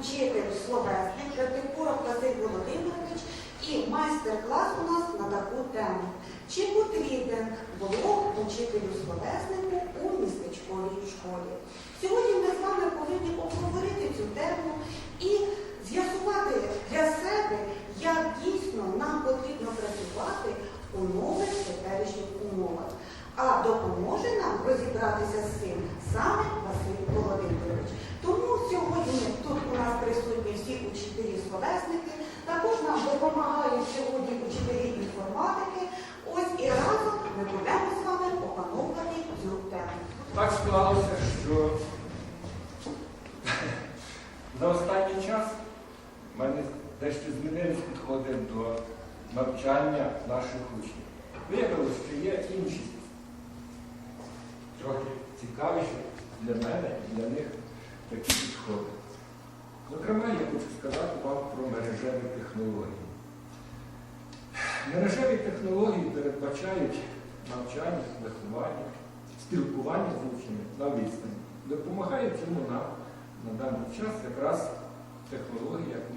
учитель словесник Кратикоров Василь Володимирович і майстер-клас у нас на таку тему. Чи потрібен блок учителю словеснику у містечковій школі? Сьогодні ми з вами повинні обговорити цю тему і з'ясувати для себе, як дійсно нам потрібно працювати у нових теперішніх умовах. А допоможе нам розібратися з цим саме Василь Володимирович. Тому сьогодні тут у нас присутні всі учителі словесники, також нам допомагають сьогодні учителі інформатики. Ось і разом ми будемо з вами опановувати цю тему. Так склалося, що за останній час в мене дещо змінились підходи до навчання наших учнів. Виявилося, що є інші, трохи цікавіші для мене і для них такі підходи. Зокрема, я хочу сказати вам про мережеві технології. Мережеві технології передбачають навчання, виховання, спілкування з учнями на відстані. Допомагають йому нам на даний час якраз технологія, яку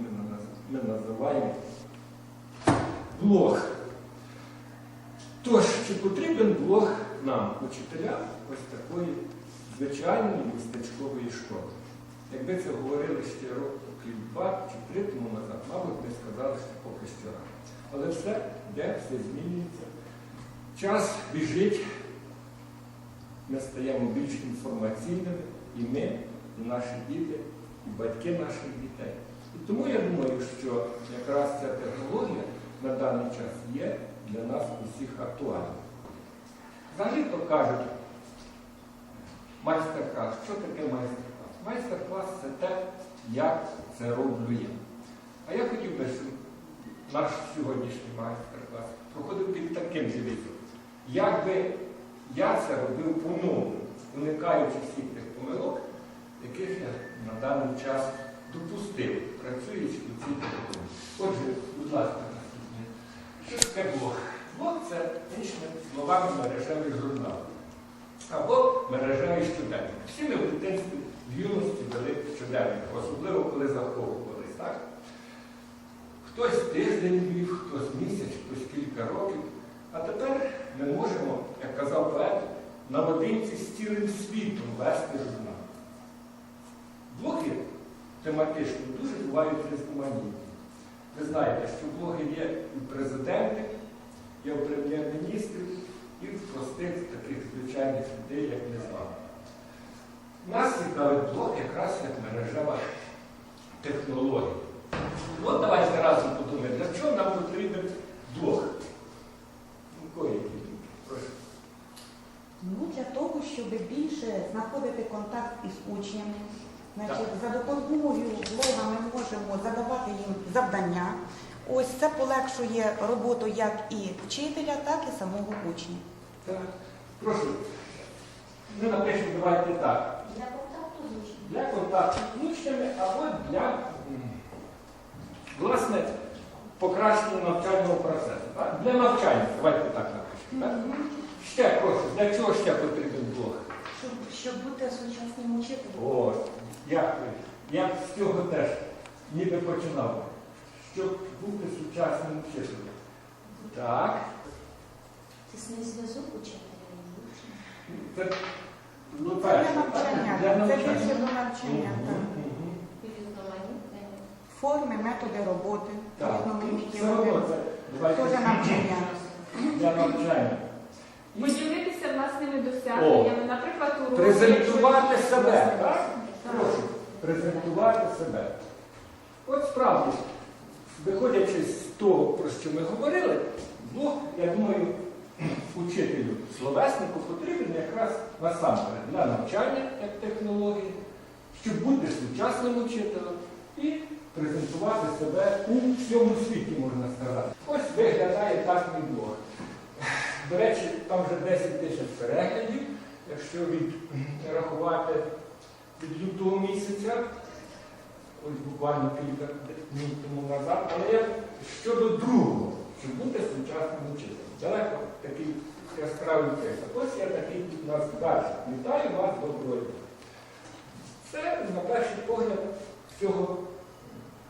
ми називаємо блог. Тож, чи потрібен блог нам, учителям, ось такої звичайної містечкової школи? Якби це говорили ще років два чи три тому назад, мабуть, ми сказали, що що рано. Але все йде, все змінюється. Час біжить, ми стаємо більш інформаційними, і ми, і наші діти, і батьки наших дітей. І тому я думаю, що якраз ця технологія на даний час є для нас усіх актуальна. Взагалі то кажуть, майстер-клас. Що таке майстер-клас? Майстер-клас це те, як це роблю я. А я хотів би, щоб наш сьогоднішній майстер-клас проходив під таким девізом. Як би я це робив по-новому, уникаючи всіх тих помилок, яких я на даний час допустив, працюючи у цій технології. Отже, будь ласка, наступне. Що таке блог? Блог це іншими словами мережевий журнал. Або мережевий щоденник. Всі ми в дитинстві в юності вели особливо коли заховувались. Так? Хтось тиждень вів, хтось місяць, хтось кілька років. А тепер ми можемо, як казав поет, наодинці з цілим світом вести журнал. Блоги тематично дуже бувають різноманітні. Ви знаєте, що блоги є і в президентів, є у прем'єр-міністрів, і в простих таких звичайних людей, як ми з вами. Нас цікавить блог якраз як мережева технологія. От давайте разом подумаємо, для чого нам потрібен тут? Прошу. Ну, для того, щоб більше знаходити контакт із учнями. Значить, за допомогою блога ми можемо задавати їм завдання. Ось це полегшує роботу як і вчителя, так і самого учня. Так. Прошу. Ми напишемо, давайте так. Для контакту з учнями або для власне покращення навчального процесу. Так? Для навчання. Давайте так напишемо. Ще прошу, для чого ще потрібен блог? Щоб, щоб бути сучасним учителем. О, дякую. Я з цього теж ніби починав. Щоб бути сучасним вчителем. Так. Тісний зв'язок учителя і учня. Це, ну, Це перше, для так? навчання. Це більше до навчання. Так. Форми, методи роботи, Так. різноманітні Все одно роботи. це давайте Теж навчання. для навчання. Поділитися власними досягненнями, наприклад, у презентувати себе, так? Так. Прошу, презентувати себе. От справді, виходячи з того, про що ми говорили, ну, я думаю, учителю словеснику потрібен якраз насамперед для навчання як технології, щоб бути сучасним учителем і презентувати себе у всьому світі, можна сказати. Ось виглядає так мій блог. До речі, там вже 10 тисяч переглядів, якщо відрахувати від лютого місяця, ось буквально кілька днів тому назад, але я щодо другого, щоб бути сучасним учителем. Далеко яскравий. Ось я такий у нас далі. Вітаю вас, доброго дня. Це, на перший погляд, з цього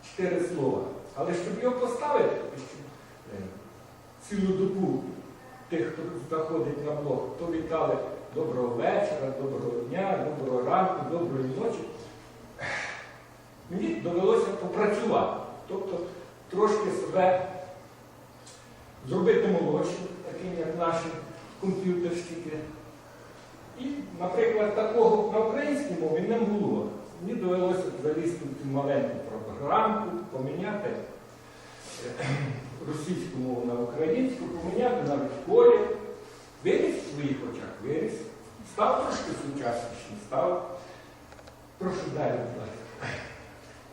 чотири слова. Але щоб його поставити, е, цілу добу тих, хто заходить на блог, то вітали доброго вечора, доброго дня, доброго ранку, доброї ночі. Мені довелося попрацювати. Тобто трошки себе зробити молодшим, таким як наші комп'ютерщики. І, наприклад, такого на українській мові не було. Мені довелося залізти в цю маленьку програмку, поміняти е, російську мову на українську, поміняти навіть колір. Виріс в своїх очах, виріс. Став трошки сучаснішим, став. Прошу далі.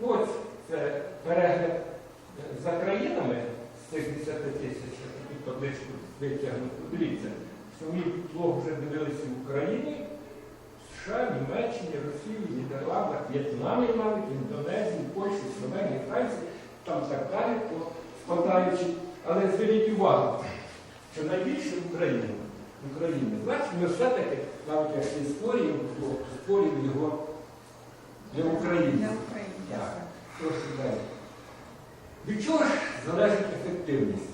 Ну, ось це перегляд е, за країнами з цих 10 тисяч, таку табличку витягнув. Дивіться, мій блог вже дивилися в Україні, США, Німеччині, Росії, Нідерландах, В'єтнамі навіть, Індонезії, Польщі, Словенії, Франції, там так далі, спадаючи. Але зверніть увагу, що найбільше в Україні. В Україні. Значить, ми все-таки, навіть якщо історію, то створюємо його не в Україні. Так. Прошу далі. Від чого ж залежить ефективність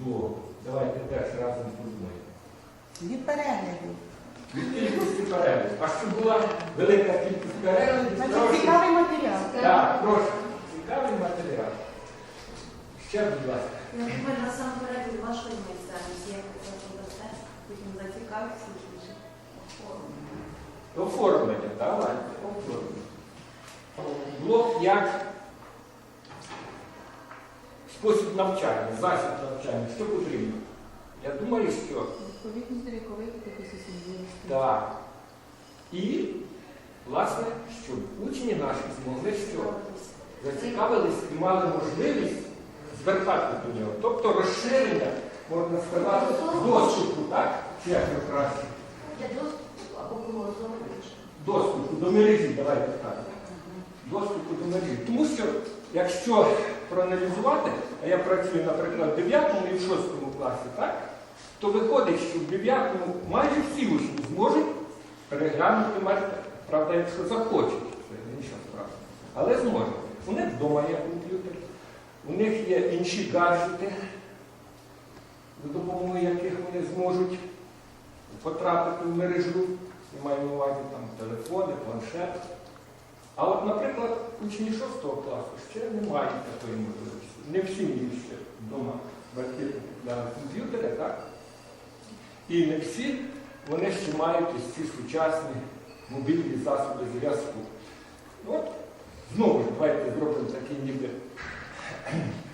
блогу? Давайте теж разом подумаємо. Від переглядів. Від кількості переглядів. А щоб була велика кількість переглядів, Значить, прошу. цікавий матеріал. Так, прошу. Цікавий матеріал. Ще, будь ласка. Я думаю, насамперед від вашої майстерності, як ви це подасте, потім зацікавитися більше. Оформлення, давайте, оформлення. Блок як спосіб навчання, засіб навчання. Що потрібно? Я думаю, що Відповідність до вікових так. І, власне, щоб учні наші змогли що зацікавились і мали можливість звертатися до нього. Тобто розширення, можна сказати, доступу, так? Чи як краще? Доступу або кругозору. доступу до мережі, давайте так. Доступу до мережі. Тому що, якщо проаналізувати, а я працюю, наприклад, в 9 і в 6 класі, так, то виходить, що в 9 майже всі учні зможуть переглянути майстер. Правда, якщо захочуть, це інша справа. Але зможуть. У них вдома є комп'ютер, у них є інші гаджети, за допомогою яких вони зможуть потрапити в мережу. Я маю на увазі там телефони, планшет. А от, наприклад, учні 6 класу ще не мають такої можливості. Не всі їм ще вдома батьки купляли комп'ютери, так? І не всі вони ще мають ось ці сучасні мобільні засоби зв'язку. От, знову ж давайте зробимо такий ніби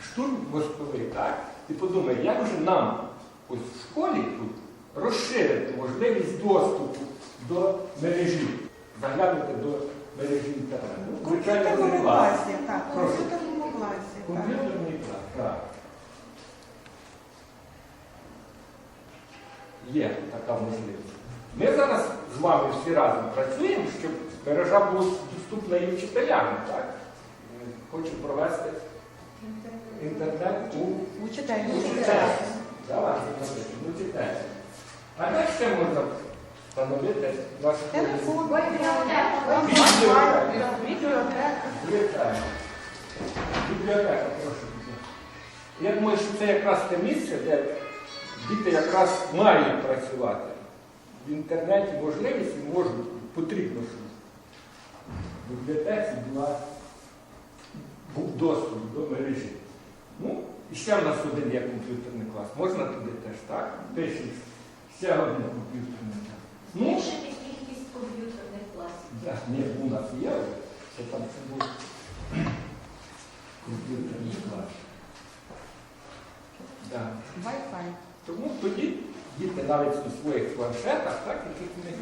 штурм мозковий, так? І подумай, як же нам ось в школі тут розширити можливість доступу до мережі, заглянути до. В Ну, комп'ютерному класі, так, в комп'ютерному класі. так. Комп'ютерний клас, так. Є така можливість. Ми зараз з вами всі разом працюємо, щоб мережа була доступна і вчителям, так? Хочу провести інтернет у Учитель. Давайте, ну читайте. А де ще можна встановити нашу Телефон. Бібліотека. Бібліотека. Бібліотека. Бібліотека, прошу. Я думаю, що це якраз те місце, де діти якраз мають працювати. В інтернеті можливість можуть, потрібно, щоб в бібліотеці була, був доступ до мережі. Ну, і ще в нас один є комп'ютерний клас. Можна туди теж, так? Пишіть. Ще один комп'ютерний клас. Ну, Збільшити кількість комп'ютерних класів. Да, ні, у нас є, це там це був комп'ютерний клас. Да. Wi-Fi. Тому тоді діти навіть у своїх планшетах, так, яких у них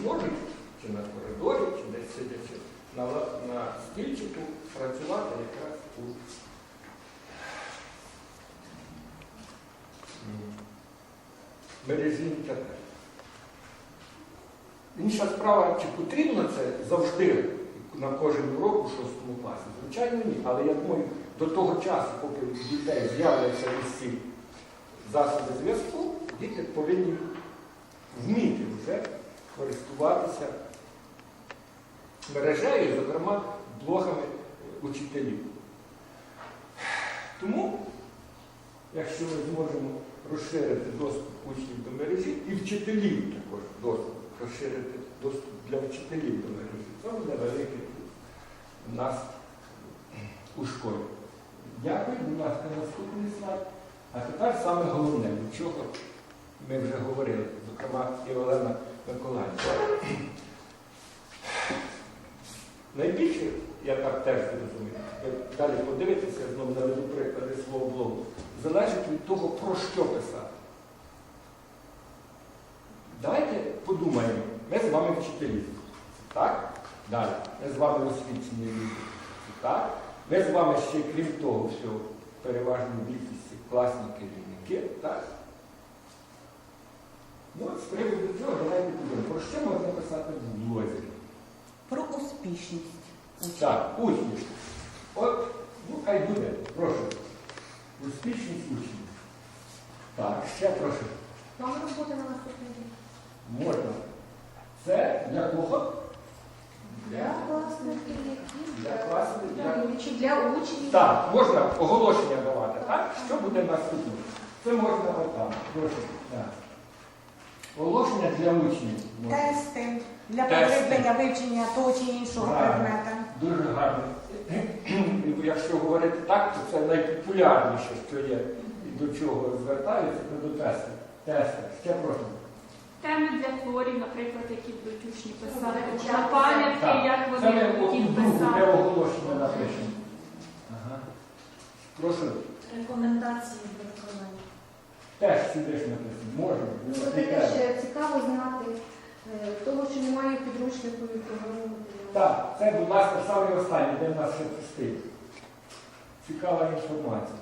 зможуть чи на коридорі, чи десь сидячи на, ла- на стільчику, працювати якраз у м, мережі інтернету. Інша справа, чи потрібно це завжди на кожен урок у шостому класі? Звичайно, ні. Але я думаю, до того часу, поки у дітей з'являться усі засоби зв'язку, діти повинні вміти вже користуватися мережею, зокрема, блогами учителів. Тому, якщо ми зможемо розширити доступ учнів до мережі і вчителів також доступ, розширити доступ для вчителів до мережі, це буде великий плюс у нас у школі. Дякую, будь ласка, наступний слайд. А тепер саме головне, до чого ми вже говорили, зокрема і Олена Миколаївна. Найбільше, я так теж зрозумів, ви далі подивитися, знову наведу приклади свого блогу, залежить від того, про що писати. Давайте подумаємо, ми з вами вчителі. Так? Далі. Ми з вами освічені люди. Так? Ми з вами ще, крім того всього, переважній більшості класні керівники. Так? Ну, от з приводу цього давайте подумаємо, про що можна писати в блозі? Про успішність. Так, учні. От, ну хай буде, прошу. Успішність учнів. Так, ще прошу. Вам роботи на наступний рік. Можна. Це для кого? Для власників, Для класу, для... для учнів. Так, можна оголошення давати, так? Що буде наступне? Це можна. Прошу. Так. Оголошення для учнів. можна. Тести для поглиблення вивчення того чи іншого Правильно. предмета. Дуже гарно. Якщо говорити так, то це найпопулярніше, що є і до чого звертаються, це до тестів. Тести. Ще прошу. Теми для творів, наприклад, які будуть учні писати, на пам'ятки, як вони отут писати. оголошення напишемо. Ага. Прошу. Рекомендації до виконання. Теж сюди ж написано. Можна. Ну, це треба. ще цікаво знати, е, того, що немає підручнику і програму. Так, це, будь ласка, саме останнє, де в нас ще пустив. Цікава інформація.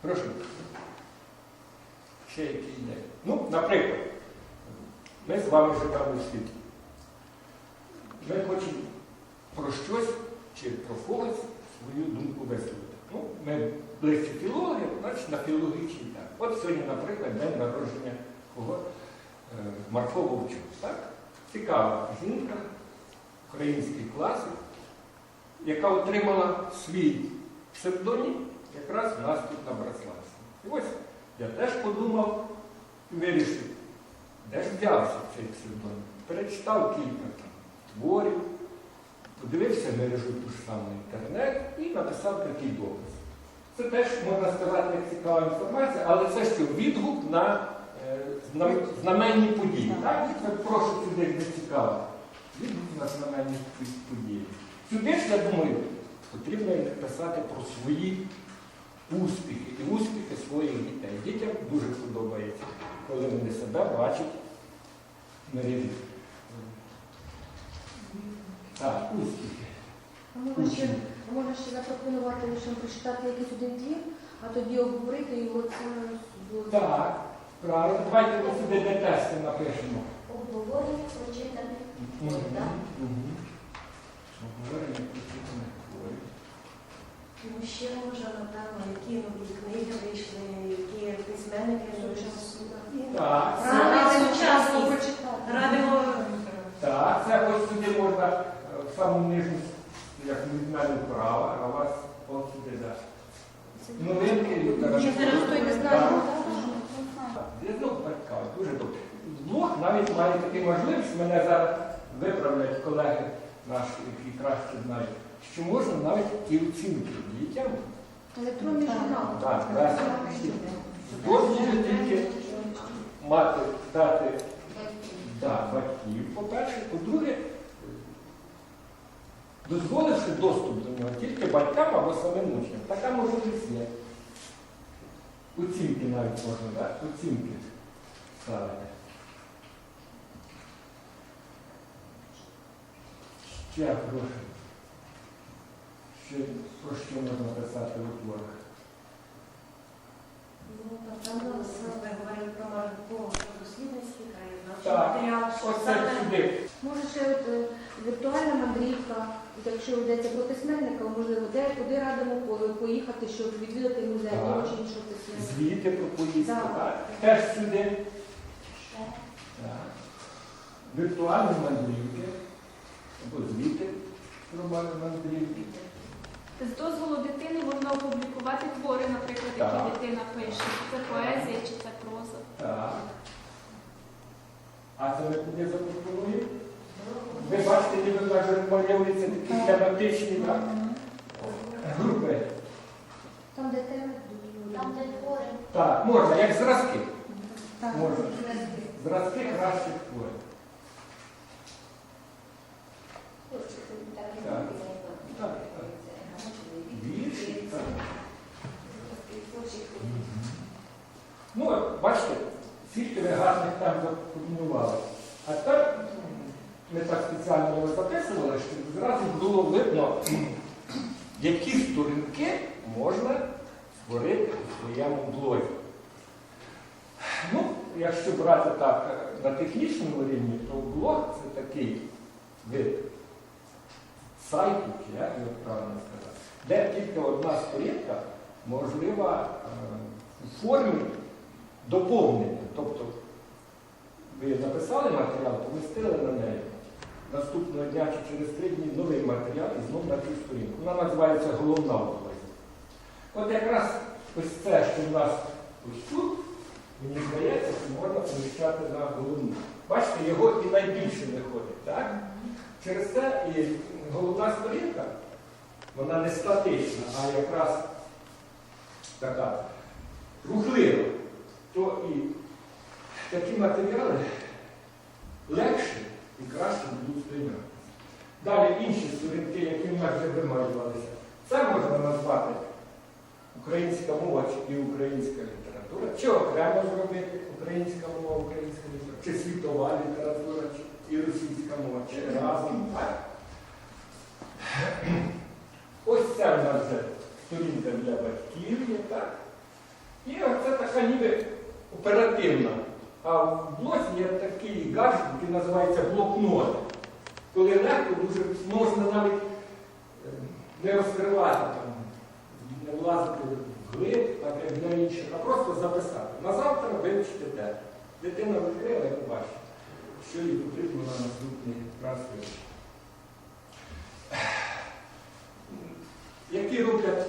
Прошу. Ще які ідеї. Ну, наприклад, ми з вами живемо у світі. Ми хочемо про щось чи про когось свою думку висловити. Ну, ми ближче філологи, значить на філологічній так. От сьогодні, наприклад, день народження кого? Е, Марко Вовчук. Так? Цікава жінка, український класик, яка отримала свій псевдонім якраз у нас тут на Браславці. І ось я теж подумав і вирішив, де ж взявся цей псевдонім. Перечитав кілька там творів, подивився мережу ту ж саму інтернет і написав такий допис. Це теж, можна сказати, цікава інформація, але це що відгук на е, знам- знаменні події. Так? Прошу сюди не цікаво. Відгук на знаменні події. Сюди ж, я думаю, потрібно писати про свої успіхи і успіхи своїх дітей. Дітям дуже подобається, коли вони себе бачать в мережі. Так, успіхи. А можна ще, а можна ще запропонувати учням прочитати якийсь один твір, а тоді обговорити його це було. Так, правильно. Давайте ми сюди де тести напишемо. Обговорення прочитати. Мгм, так? мгм. Обговорення прочитаних творів. Ну, ще можна, напевно, які книги вийшли, які письменники. Так, Радимо сучасність. Радимо так, це ось сюди можна е, в саму нижню, як від мене вправо, а у вас от сюди да. Новинки літератури. Зв'язок батька, дуже добре. Навіть має таку можливість, мене зараз виправлять колеги наші, які краще знають, що можна навіть і оцінки дітям Електронний журнал. Так, так. дозволу тільки мати, дати да, батьків, по-перше, по-друге, дозволивши доступ до нього тільки батькам або самим учням. Така можливість є. Оцінки навіть можна, так? Оцінки ставити. Ще прошу. Ще про що можна писати у творах? Ну, про матеріал. Може ще от е, віртуальна мандрівка, от якщо йдеться про письменника, можливо, де куди радимо поїхати, щоб відвідати музей того чи іншого письменника. Звіти про поїздку, Так. Теж сюди. Так. Віртуальні мандрівки. Або звіти про мандрівки. З дозволу дитини можна опублікувати твори, наприклад, Так. які дитина пише. Це поезія, чи це проза. Так. А це ми куди запропонуємо? Ви бачите, ніби навіть малюються такі тематичні так? групи. Там, де теми, Там, де твори. Так, можна, як зразки. Так. Можна. Зразки кращих творів. Так. Так, так. Вірші, так. Ну, от, бачите, скільки ви гарних там запропонували. А тепер м, ми так спеціально його записували, щоб зразу було видно, які сторінки можна створити у своєму блозі. Ну, якщо брати так е, на технічному рівні, то блог це такий вид сайту, чи як його правильно сказати, де тільки одна сторінка можлива е, у формі доповнення. Тобто ви написали матеріал, помістили на неї. Наступного дня чи через три дні новий матеріал і знову на цю сторінку. Вона називається головна область. От якраз ось це, що в нас ось тут, мені здається, що можна поміщати на головну. Бачите, його і найбільше виходить. так? Через це і головна сторінка, вона не статична, а якраз така рухлива. То і такі матеріали легше і краще будуть сприйматися. Далі інші сторінки, які в нас вималювалися, це можна назвати українська мова і українська література, чи окремо зробити українська мова, українська література, чи світова література, чи і російська мова, чи разом. Так? Ось це в нас сторінка для батьків так? І оце така ніби оперативна. А в блоці є такий гаджет, який називається блокнот. Коли легко дуже можна навіть е, не розкривати, там, не влазити в глиб, так як для інших, а просто записати. На завтра вивчити те. Дитина відкрила і побачить, що їй потрібно на наступний раз вивчити. Які роблять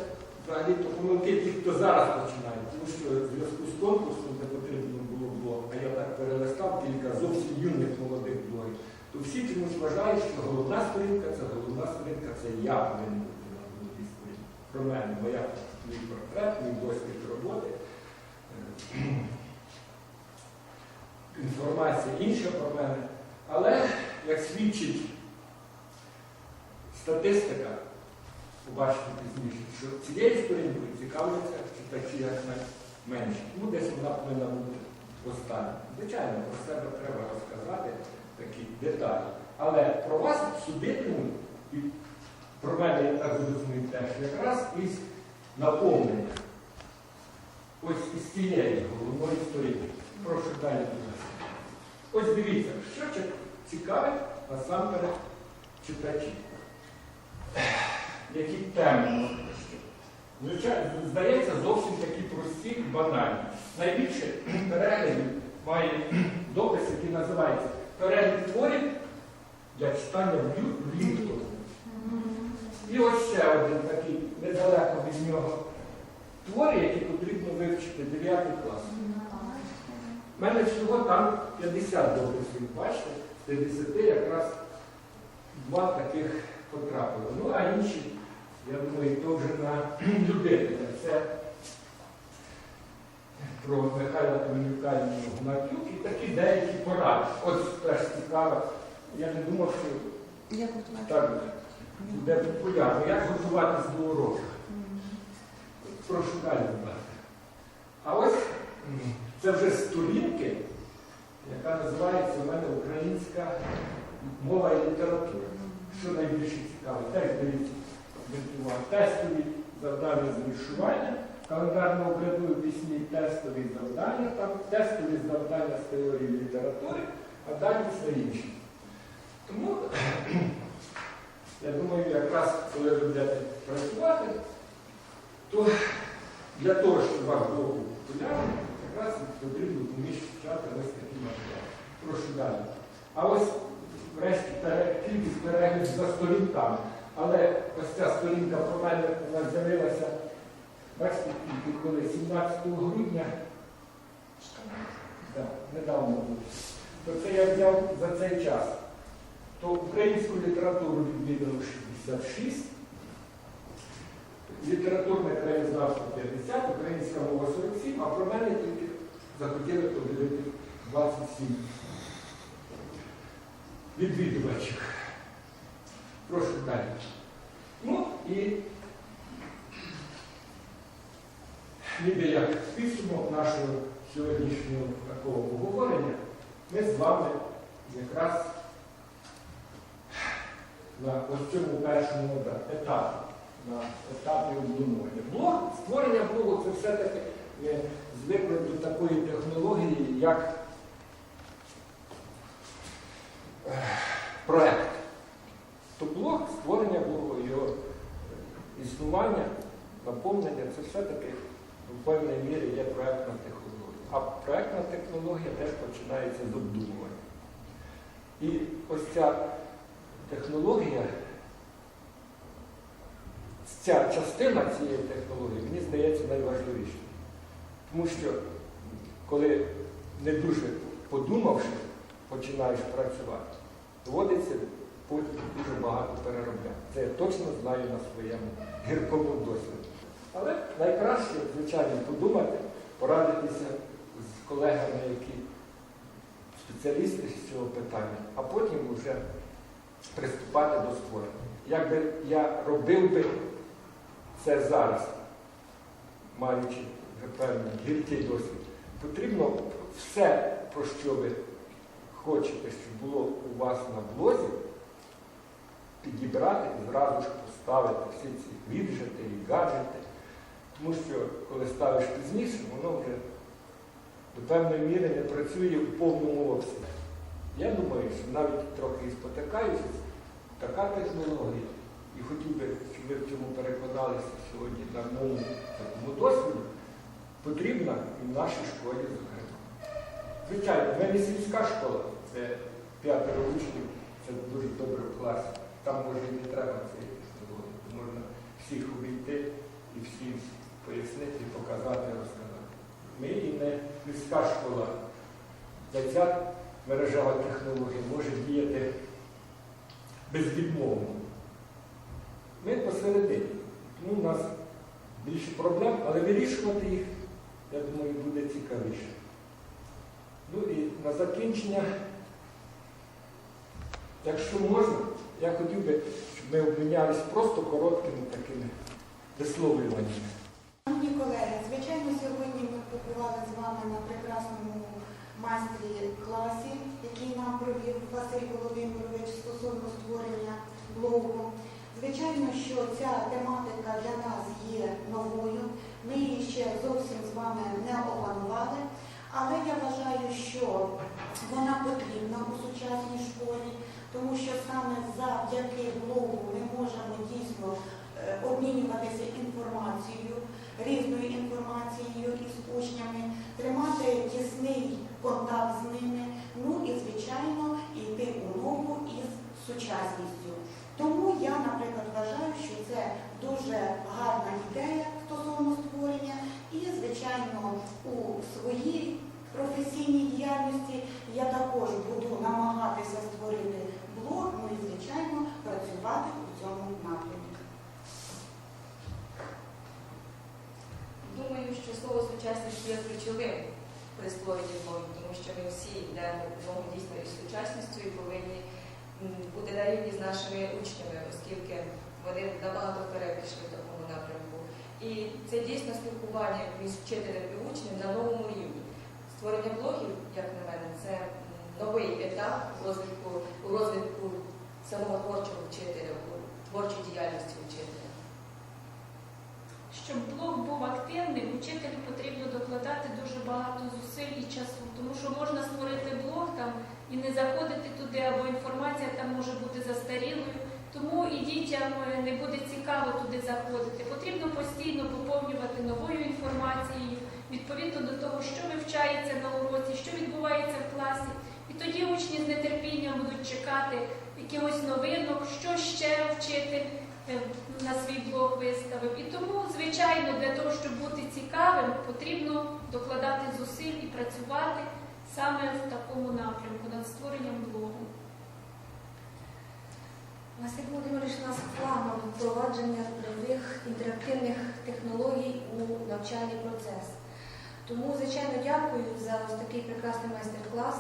взагалі помилки ті, хто зараз починає, тому що в зв'язку з конкурсом, де потрібно було блог, а я так перелистав кілька зовсім юних молодих блогів, то всі чомусь вважають, що головна сторінка це головна сторінка, це я повинен бути на головній сторінці. Про мене, бо я мій портрет, мій досвід роботи, е, інформація інша про мене. Але, як свідчить статистика, побачите пізніше, що цією сторінкою цікавляться читачі як менше. Тому десь вона повинна бути остання. Звичайно, про себе треба розказати такі деталі. Але про вас судитимуть, і про мене я так зрозумів теж, якраз із наповнення. Ось із цієї головної сторінки. Прошу далі будь. Ось дивіться, що цікавить насамперед читачів. Які теми? Звичайно, здається, зовсім такі прості банальні. Найбільше переглядів має допис, який називається Перегляд творів для читання влітку. І ось ще один такий недалеко від нього твори, які потрібно вивчити 9 клас. У мене всього там 50 дописів, бачите, з 50 якраз два таких потрапили. Ну, а інші, я думаю, то вже на любителя. Це про Михайла Каменюка і Гнатюк і такі деякі поради. Ось теж цікаво. Я не думав, що Як так буде популярно. Як готуватись до уроку? Прошу далі, будь ласка. А ось це вже сторінки, яка називається у мене українська мова і література. Що найбільше цікаво? Теж дивіться. Тестові завдання з віршування, календарно обрядові пісні, тестові завдання, там, тестові завдання з теорії літератури, а далі все інше. Тому я думаю, якраз коли ви будете працювати, то для того, щоб ваш було популярно, якраз потрібно поміщати ось такі матеріали. Прошу далі. А ось врешті кількість переглядів за сторінками. Але ось ця сторінка про мене з'явилася, бачите, коли 17 грудня, да, недавно було, то це я взяв за цей час. То українську літературу відвідало 66, літературне краєзнавство 50, українська мова 47, а про мене тільки захотіли подивити 27 відвідувачів. Прошу далі. Ну і ніби як підсумок нашого сьогоднішнього такого обговорення, ми з вами якраз на ось цьому першому етапі, на етапі обдумування. Блог, створення блогу це все-таки звикли до такої технології, як е, проект. То блог, створення блогу, його існування, наповнення, це все-таки в певній мірі є проектна технологія. А проектна технологія теж починається з обдумування. І ось ця технологія, ця частина цієї технології, мені здається, найважливішою. Тому що коли не дуже подумавши, починаєш працювати, доводиться потім дуже багато переробляти. Це я точно знаю на своєму гіркому досвіді. Але найкраще, звичайно, подумати, порадитися з колегами, які спеціалісти з цього питання, а потім вже приступати до створення. Якби я робив би це зараз, маючи вже певний гіркий досвід, потрібно все, про що ви хочете, щоб було у вас на блозі, підібрати і зразу ж поставити всі ці віджити і гаджети. Тому що коли ставиш пізніше, воно вже до певної міри не працює в повному обсязі. Я думаю, що навіть трохи спотикаючись, така технологія, і хотів би, щоб ви в цьому переконалися сьогодні на моєму такому досвіду, потрібна і в нашій школі, зокрема. Звичайно, в мене сільська школа, це п'ятеро учнів, це дуже добре в класі. Там може і не треба цієї технології. Можна всіх обійти і всім пояснити, показати, розказати. Ми і не міська школа, де ця мережева технологія може діяти безвідмовно. Ми посередині. Тому у нас більше проблем, але вирішувати їх, я думаю, буде цікавіше. Ну і на закінчення, якщо можна, я хотів би, щоб ми обмінялись просто короткими такими висловлюваннями. Шановні колеги, звичайно, сьогодні ми побували з вами на прекрасному майстрі класі, який нам провів Василь Володимирович стосовно створення блогу. Звичайно, що ця тематика для нас є новою. Ми її ще зовсім з вами не опанували, але я вважаю, що вона потрібна у сучасній школі, тому що саме завдяки блогу ми можемо дійсно е, обмінюватися інформацією, різною інформацією із учнями, тримати тісний контакт з ними, ну і, звичайно, йти у ногу із сучасністю. Тому я, наприклад, вважаю, що це дуже гарна ідея стосовно створення, і, звичайно, у своїй професійній діяльності я також буду намагатися створити блог, ну і, звичайно, працювати у цьому напрямку. Думаю, що слово сучасність є ключовим при створенні блогів, тому що ми всі йдемо в дійсно із сучасністю і повинні бути на рівні з нашими учнями, оскільки вони набагато вперед пішли в такому напрямку. І це дійсно спілкування між вчителем і учнем на новому рівні. Створення блогів, як на мене, це новий етап у розвитку, у розвитку самого творчого вчителя, у творчій діяльності вчителя. Щоб блог був активним, учителю потрібно докладати дуже багато зусиль і часу, тому що можна створити блог там і не заходити туди, або інформація там може бути застарілою. Тому і дітям е, не буде цікаво туди заходити. Потрібно постійно поповнювати новою інформацією, відповідно до того, що вивчається на уроці, що відбувається в класі. І тоді учні з нетерпінням будуть чекати якихось новинок, що ще вчити на свій блог виставив. І тому, звичайно, для того, щоб бути цікавим, потрібно докладати зусиль і працювати саме в такому напрямку над створенням блогу. Василь Володимирович у нас флагман впровадження нових інтерактивних технологій у навчальний процес. Тому, звичайно, дякую за ось такий прекрасний майстер-клас.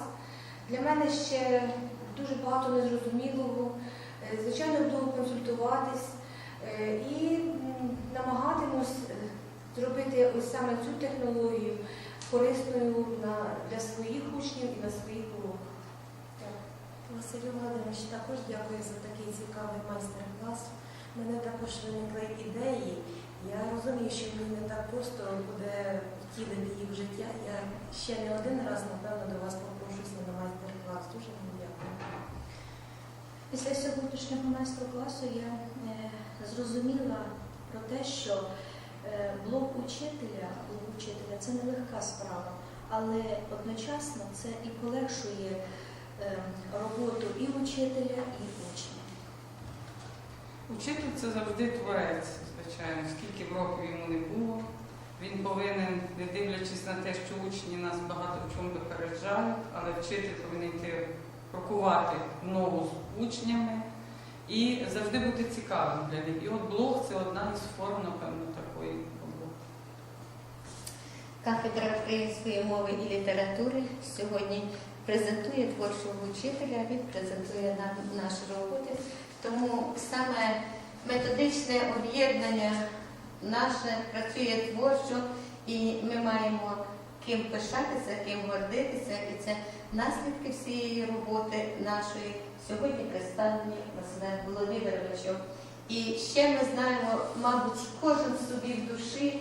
Для мене ще дуже багато незрозумілого. Е, Звичайно, буду консультуватись е, і намагатимусь е, зробити ось саме цю технологію корисною для своїх учнів і на своїх уроках. Василю Володимирович, також дякую за такий цікавий майстер-клас. У мене також виникли ідеї. Я розумію, що мені не так просто буде втілити їх в життя. Я ще не один раз, напевно, до вас попрошуся на майстер-клас. Дуже. Після сьогоднішнього майстер-класу я е, зрозуміла про те, що е, блок учителя, блок учителя це не легка справа, але одночасно це і полегшує е, роботу і учителя, і учня. Учитель це завжди творець, звичайно, скільки б років йому не було. Він повинен, не дивлячись на те, що учні нас багато в чому випереджають, але вчитель повинен йти крокувати з учнями і завжди бути цікавим для них. І от блог це одна із форм, напевно, такої роботи. Кафедра української мови і літератури сьогодні презентує творчого учителя, він презентує нам наші роботи. Тому саме методичне об'єднання наше працює творчо, і ми маємо ким пишатися, ким гордитися, і це наслідки всієї роботи нашої сьогодні представлені Василем Володимировичем. І ще ми знаємо, мабуть, кожен собі в душі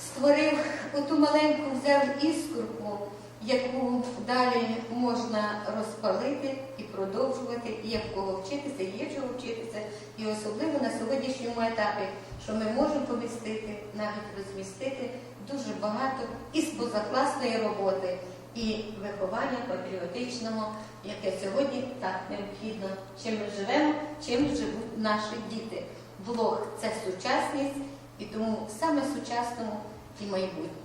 створив оту маленьку взяв іскорку, яку далі можна розпалити і продовжувати, і в кого вчитися, є чого вчитися. І особливо на сьогоднішньому етапі, що ми можемо помістити, навіть розмістити дуже багато із позакласної роботи і виховання патріотичного, яке сьогодні так необхідно, чим ми живемо, чим живуть наші діти. Блог це сучасність, і тому саме сучасному і майбутнє.